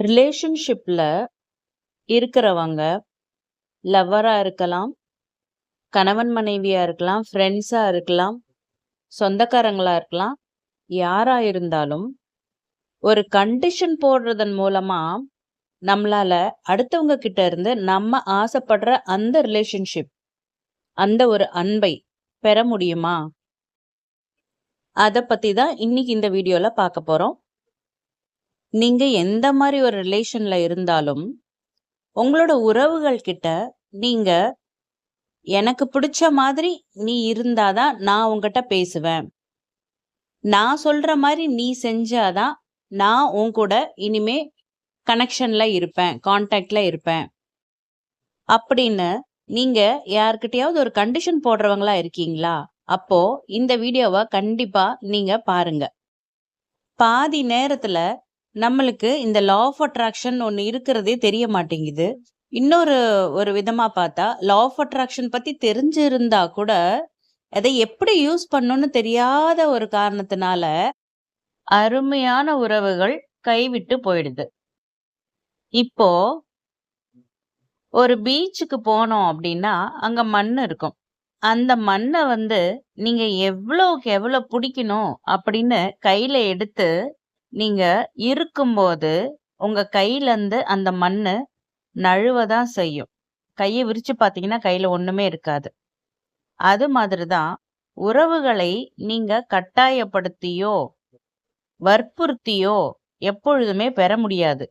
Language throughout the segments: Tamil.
ரிலேஷன்ஷிப்பில் இருக்கிறவங்க லவ்வராக இருக்கலாம், கணவன் மனைவியாக இருக்கலாம், ஃப்ரெண்ட்ஸாக இருக்கலாம், சொந்தக்காரங்களாக இருக்கலாம், யாராக இருந்தாலும் ஒரு கண்டிஷன் போடுறதன் மூலமாக நம்மளால அடுத்தவங்க கிட்ட இருந்து நம்ம ஆசைப்படுற அந்த ரிலேஷன்ஷிப், அந்த ஒரு அன்பை பெற முடியுமா? அதை பற்றி தான் இன்னைக்கு இந்த வீடியோவில் பார்க்க போகிறோம் நீங்க எந்த மாதிரி ஒரு ரிலேஷன்ல இருந்தாலும், உங்களோட உறவுகள் கிட்ட நீங்க எனக்கு பிடிச்ச மாதிரி நீ இருந்தாதான் நான் உங்ககிட்ட பேசுவேன். நான் சொல்ற மாதிரி நீ செஞ்சாதான் நான் உன் கூட இனிமே கனெக்ஷன்ல இருப்பேன். கான்டாக்ட்ல இருப்பேன். அப்படின்னு நீங்க யார்கிட்டயாவது ஒரு கண்டிஷன் போடுறவங்களா இருக்கீங்களா? அப்போ இந்த வீடியோவை கண்டிப்பா நீங்க பாருங்க. பாதி நேரத்துல நம்மளுக்கு இந்த லா ஆஃப் அட்ராக்ஷன் ஒன்று இருக்கிறதே தெரிய மாட்டேங்குது. இன்னொரு ஒரு விதமாக பார்த்தா, லா ஆஃப் அட்ராக்ஷன் பற்றி தெரிஞ்சிருந்தா கூட, அதை எப்படி யூஸ் பண்ணணும்னு தெரியாத ஒரு காரணத்தினால, அருமையான உறவுகள் கைவிட்டு போயிடுது. இப்போ ஒரு பீச்சுக்கு போனோம் அப்படின்னா, அங்க மண் இருக்கும். அந்த மண்ணை வந்து நீங்க எவ்வளோக்கு எவ்வளோ பிடிக்கணும் அப்படின்னு கையில எடுத்து, நீங்கள் இருக்கும்போது, உங்கள் கையிலேருந்து அந்த மண் நழுவ தான் செய்யும். கையை விரித்து பார்த்தீங்கன்னா, கையில் ஒன்றுமே இருக்காது. அது மாதிரி தான் உறவுகளை நீங்கள் கட்டாயப்படுத்தியோ, வற்புறுத்தியோ எப்பொழுதுமே பெற முடியாது.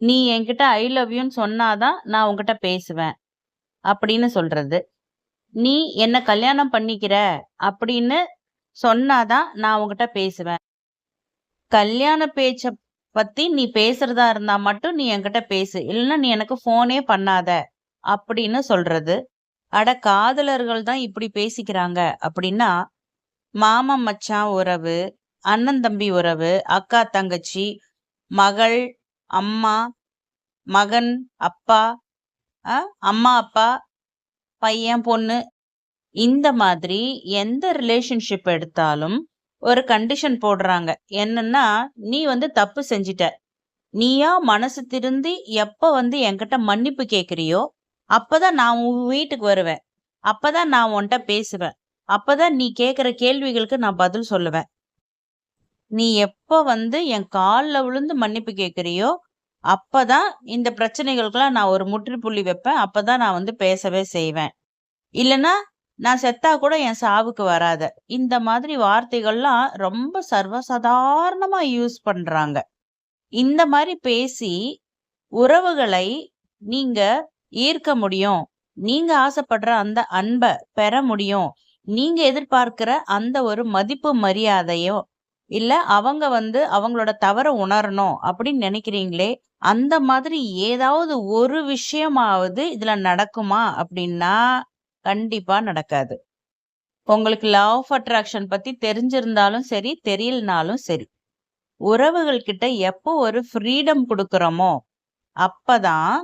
"நீ என்கிட்ட ஐ லவ் யூன்னு தான் நான் உங்ககிட்ட பேசுவேன்." அப்படின்னு சொல்றது. "நீ என்ன கல்யாணம் பண்ணிக்கிற" அப்படின்னு சொன்னாதான் நான் உங்ககிட்ட பேசுவேன். கல்யாண பேச்ச பத்தி நீ பேசுறதா இருந்தா மட்டும் நீ என்கிட்ட பேசு. இல்லைன்னா நீ எனக்கு ஃபோனே பண்ணாத. அப்படின்னு சொல்றது. அட காதலர்கள் தான் இப்படி பேசிக்கிறாங்க அப்படின்னா, மாமன் மச்சான் உறவு, அண்ணன் தம்பி உறவு, அக்கா தங்கச்சி, மகள், அம்மா, மகன், அப்பா, அம்மா, அப்பா, பையன், பொண்ணு இந்த மாதிரி எந்த ரிலேஷன்ஷிப் எடுத்தாலும் ஒரு கண்டிஷன் போடுறாங்க. என்னன்னா, "நீ வந்து தப்பு செஞ்சுட்ட. நீயா மனசு திருந்தி எப்ப வந்து என்கிட்ட மன்னிப்பு கேட்குறியோ அப்பதான் நான் உன் வீட்டுக்கு வருவேன். அப்பதான் நான் உன்கிட்ட பேசுவேன். அப்பதான் நீ கேட்குற கேள்விகளுக்கு நான் பதில் சொல்லுவேன். நீ எப்ப வந்து என் காலில் விழுந்து மன்னிப்பு கேட்குறியோ அப்பதான் இந்த பிரச்சனைகளுக்கெல்லாம் நான் ஒரு முற்றுப்புள்ளி வைப்பேன். அப்பதான் நான் வந்து பேசவே செய்வேன். இல்லைன்னா நான் செத்தா கூட என் சாவுக்கு வராத." இந்த மாதிரி வார்த்தைகள்லாம் ரொம்ப சர்வசாதாரணமா யூஸ் பண்றாங்க. இந்த மாதிரி பேசி, உறவுகளை நீங்க ஈர்க்க முடியும். நீங்க ஆசைப்படுற அந்த அன்பை பெற முடியும். நீங்க எதிர்பார்க்கிற அந்த ஒரு மதிப்பு, மரியாதையோ, இல்ல அவங்க வந்து அவங்களோட தவற உணரணும் அப்படின்னு நினைக்கிறீங்களே, அந்த மாதிரி ஏதாவது ஒரு விஷயமாவது இதுல நடக்குமா அப்படின்னா, கண்டிப்பாக நடக்காது. உங்களுக்கு லா ஆஃப் அட்ராக்ஷன் பற்றி தெரிஞ்சிருந்தாலும் சரி, தெரியலனாலும் சரி. உறவுகள்கிட்ட எப்போ ஒரு ஃப்ரீடம் குடுக்குறோமோ, அப்பதான்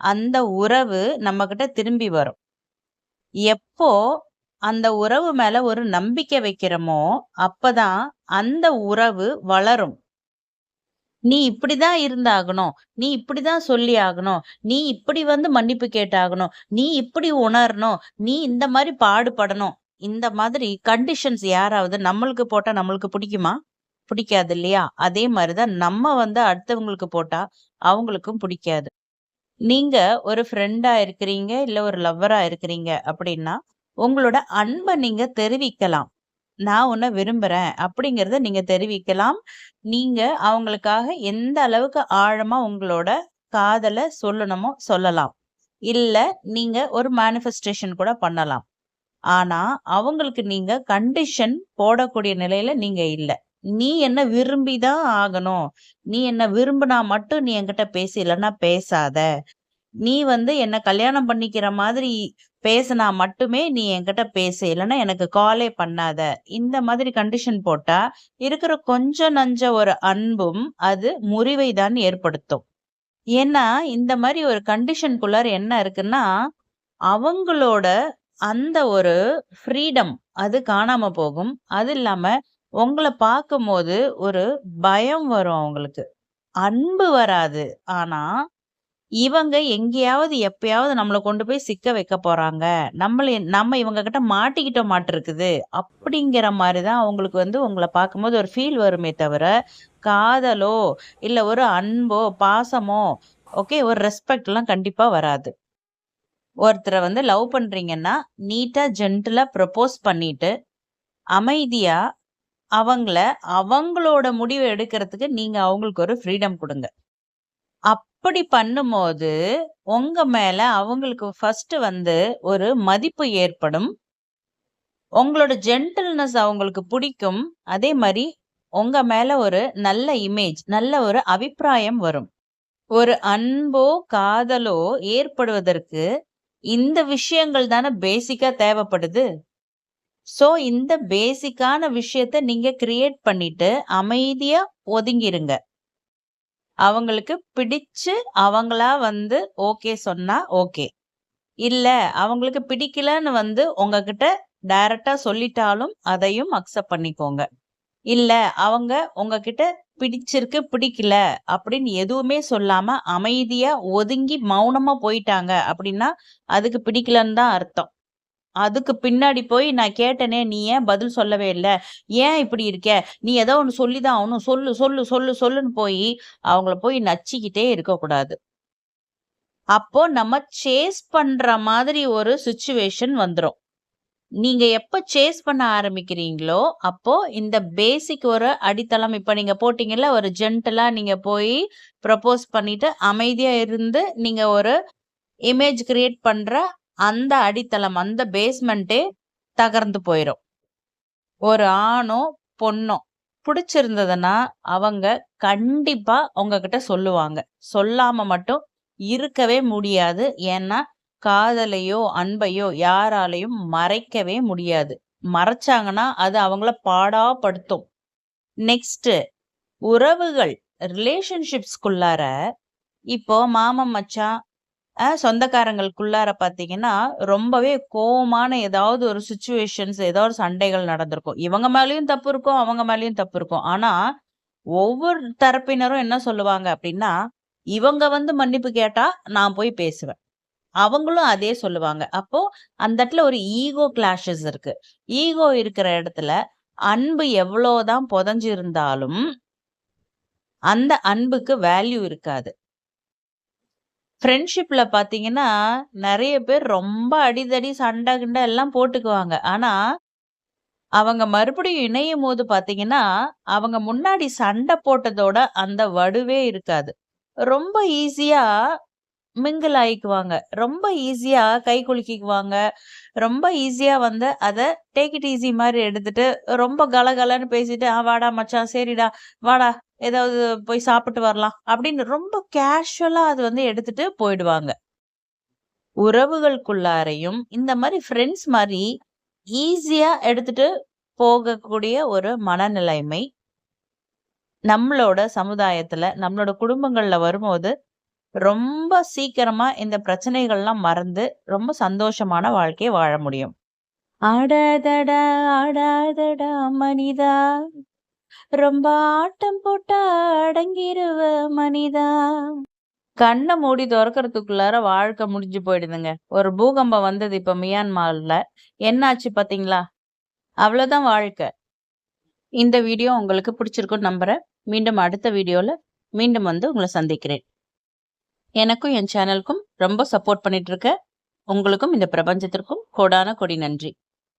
அந்த உறவு நம்மக்கிட்ட திரும்பி வரும். எப்போ அந்த உறவு மேல ஒரு நம்பிக்கை வைக்கிறோமோ, அப்பதான் அந்த உறவு வளரும். "நீ இப்படிதான் இருந்தாகணும். நீ இப்படிதான் சொல்லி ஆகணும். நீ இப்படி வந்து மன்னிப்பு கேட்டாகணும். நீ இப்படி உணரணும். நீ இந்த மாதிரி பாடுபடணும்." இந்த மாதிரி கண்டிஷன்ஸ் யாராவது நம்மளுக்கு போட்டா நம்மளுக்கு பிடிக்குமா? பிடிக்காது இல்லையா? அதே மாதிரிதான் தான் நம்ம வந்து அடுத்தவங்களுக்கு போட்டா அவங்களுக்கும் பிடிக்காது. நீங்க ஒரு ஃப்ரெண்டா இருக்கிறீங்க, இல்ல ஒரு லவ்வரா இருக்கிறீங்க அப்படின்னா, உங்களோட அன்பை நீங்க தெரிவிக்கலாம். "நான் உன்ன விரும்புறேன்." அப்படிங்கிறத நீங்க தெரிவிக்கலாம். நீங்க அவங்களுக்காக எந்த அளவுக்கு ஆழமா உங்களோட காதலை சொல்லணுமோ சொல்லலாம். இல்ல நீங்க ஒரு மேனிஃபெஸ்டேஷன் கூட பண்ணலாம். ஆனா, அவங்களுக்கு நீங்க கண்டிஷன் போடக்கூடிய நிலையில நீங்க இல்ல. "நீ என்ன விரும்பி தான் ஆகணும். நீ என்ன விரும்பினா மட்டும் நீ என்கிட்ட பேசு. இல்லைன்னா பேசாத. நீ வந்து என்னை கல்யாணம் பண்ணிக்கிற மாதிரி பேசினா மட்டுமே நீ என்கிட்ட பேசு. இல்லைன்னா எனக்கு காலே பண்ணாத." இந்த மாதிரி கண்டிஷன் போட்டா, இருக்கிற கொஞ்சம் நஞ்ச ஒரு அன்பும் அது முறிவை தான் ஏற்படுத்தும். ஏன்னா, இந்த மாதிரி ஒரு கண்டிஷனுக்குள்ளார என்ன இருக்குன்னா, அவங்களோட அந்த ஒரு ஃப்ரீடம் அது காணாம போகும். அது இல்லாம உங்கள பார்க்கும்போது ஒரு பயம் வரும் அவங்களுக்கு. அன்பு வராது. ஆனா, இவங்க எங்கேயாவது எப்பயாவது நம்மளை கொண்டு போய் சிக்க வைக்க போறாங்க. நம்மள நம்ம இவங்க கிட்ட மாட்டிக்கிட்டோமாட்ருக்குது. அப்படிங்கிற மாதிரி தான் அவங்களுக்கு வந்து உங்களை பார்க்கும்போது ஒரு ஃபீல் வருமே தவிர, காதலோ, இல்லை ஒரு அன்போ, பாசமோ, ஓகே ஒரு ரெஸ்பெக்ட்லாம் கண்டிப்பாக வராது. ஒருத்தரை வந்து லவ் பண்ணுறீங்கன்னா நீட்டாக ஜென்டிலாக ப்ரப்போஸ் பண்ணிட்டு, அமைதியாக அவங்கள அவங்களோட முடிவை எடுக்கிறதுக்கு நீங்கள் அவங்களுக்கு ஒரு ஃப்ரீடம் கொடுங்க அப்படி பண்ணும்போது, உங்க மேல அவங்களுக்கு ஃபர்ஸ்ட் வந்து ஒரு மதிப்பு ஏற்படும். உங்களோட ஜென்டில்னஸ் அவங்களுக்கு பிடிக்கும் அதே மாதிரி உங்க மேல ஒரு நல்ல இமேஜ், நல்ல ஒரு அபிப்பிராயம் வரும். ஒரு அன்போ, காதலோ ஏற்படுவதற்கு இந்த விஷயங்கள் தானே பேசிக்கா தேவைப்படுது. ஸோ, இந்த பேசிக்கான விஷயத்த நீங்க கிரியேட் பண்ணிட்டு, அமைதியா ஒதுங்கிருங்க. அவங்களுக்கு பிடிச்சு, அவங்களா வந்து ஓகே சொன்னா ஓகே. இல்ல, அவங்களுக்கு பிடிக்கலன்னு வந்து உங்ககிட்ட டைரக்டா சொல்லிட்டாலும், அதையும் அக்செப்ட் பண்ணிக்கோங்க. இல்ல, அவங்க உங்ககிட்ட பிடிச்சிருக்கு, பிடிக்கல அப்படின்னு எதுவுமே சொல்லாம அமைதியா ஒதுங்கி மௌனமா போயிட்டாங்க அப்படின்னா, அதுக்கு பிடிக்கலன்னு தான் அர்த்தம். அதுக்கு பின்னாடி போய் நான் கேட்டனே, நீ ஏன் பதில் சொல்லவே இல்லை ஏன் இப்படி இருக்க? நீ ஏதோ ஒன்று சொல்லி தான் ஆகணும். சொல்லு, சொல்லு, சொல்லு, சொல்லுன்னு போய் அவங்கள போய் நச்சிக்கிட்டே இருக்கக்கூடாது. அப்போ நம்ம சேஸ் பண்ற மாதிரி ஒரு சுச்சுவேஷன் வந்துடும் நீங்க எப்ப சேஸ் பண்ண ஆரம்பிக்கிறீங்களோ, அப்போ இந்த பேசிக் ஒரு அடித்தளம் இப்ப நீங்க போட்டீங்கல்ல, ஒரு ஜென்டலா நீங்க போய் ப்ரப்போஸ் பண்ணிட்டு, அமைதியா இருந்து நீங்க ஒரு இமேஜ் கிரியேட் பண்ற அந்த அடித்தளம், அந்த பேஸ்மெண்ட்டே தகர்ந்து போயிடும் ஒரு ஆணோ, பொண்ணோ பிடிச்சிருந்ததுன்னா அவங்க கண்டிப்பா உங்ககிட்ட சொல்லுவாங்க. சொல்லாம மட்டும் இருக்கவே முடியாது. ஏன்னா, காதலையோ, அன்பையோ யாராலையும் மறைக்கவே முடியாது. மறைச்சாங்கன்னா, அது அவங்கள பாடாப்படுத்தும். நெக்ஸ்ட் உறவுகள், ரிலேஷன்ஷிப்ஸ்குள்ளார இப்போ மாமன், மச்சான், சொந்தக்காரங்களுக்குள்ளார பார்த்தீங்கன்னா, ரொம்பவே கோவமான ஏதாவது ஒரு சுச்சுவேஷன்ஸ் ஏதோ ஒரு சண்டைகள் நடந்திருக்கும். இவங்க மேலேயும் தப்பு இருக்கும், அவங்க மேலேயும் தப்பு இருக்கும். ஆனால் ஒவ்வொரு தரப்பினரும் என்ன சொல்லுவாங்க அப்படின்னா, இவங்க வந்து மன்னிப்பு கேட்டா, நான் போய் பேசுவேன். அவங்களும் அதே சொல்லுவாங்க. அப்போ அந்த இடத்துல ஒரு ஈகோ கிளாஷஸ் இருக்கு. ஈகோ இருக்கிற இடத்துல அன்பு எவ்வளோதான் புதஞ்சு இருந்தாலும், அந்த அன்புக்கு வேல்யூ இருக்காது. ஃப்ரெண்ட்ஷிப்பில் பார்த்தீங்கன்னா, நெறைய பேர் ரொம்ப அடிதடி, சண்டை கிண்டை எல்லாம் போட்டுக்குவாங்க. ஆனா, அவங்க மறுபடியும் இணையும்போது பார்த்தீங்கன்னா, அவங்க முன்னாடி சண்டை போட்டதோட அந்த வடுவே இருக்காது. ரொம்ப ஈஸியா மிங்கிள் ஆயிக்குவாங்க. ரொம்ப ஈஸியா கை குலுக்கிக்குவாங்க. ரொம்ப ஈஸியா வந்து அத டேக் இட் ஈஸி மாரி எடுத்துட்டு, ரொம்ப கலகலன்னு பேசிட்டு, "ஆ வாடா மச்சான், சரிடா, வாடா ஏதாவது போய் சாப்பிட்டு வரலாம்." அப்படின்னு ரொம்ப கேஷுவலாக அது வந்து எடுத்துட்டு போயிடுவாங்க. உறவுகளுக்குள்ளாரையும் இந்த மாதிரி ஃப்ரெண்ட்ஸ் மாதிரி ஈஸியாக எடுத்துட்டு போகக்கூடிய ஒரு மனநிலைமை நம்மளோட சமுதாயத்துல, நம்மளோட குடும்பங்கள்ல வரும்போது, ரொம்ப சீக்கிரமா இந்த பிரச்சனைகள்லாம் மறந்து, ரொம்ப சந்தோஷமான வாழ்க்கையை வாழ முடியும். ஆடாதடா, ஆடாதடா மனிதா, ரொம்ப ஆட்டம் போட்டா அடங்கிருவ மனிதா. கண்ணை மூடி தொறக்கறதுக்குள்ளார வாழ்க்கை முடிஞ்சு போயிடுதுங்க. ஒரு பூகம்பம் வந்தது இப்ப மியான்மர்ல என்னாச்சு பாத்தீங்களா அவ்வளவுதான் வாழ்க்கை. இந்த வீடியோ உங்களுக்கு பிடிச்சிருக்குன்னு நம்புறேன். மீண்டும் அடுத்த வீடியோல மீண்டும் வந்து உங்களை சந்திக்கிறேன். எனக்கும் என் சேனலுக்கும் ரொம்ப சப்போர்ட் பண்ணிட்டு இருக்க உங்களுக்கும் இந்த பிரபஞ்சத்திற்கும் கோடான கொடி நன்றி.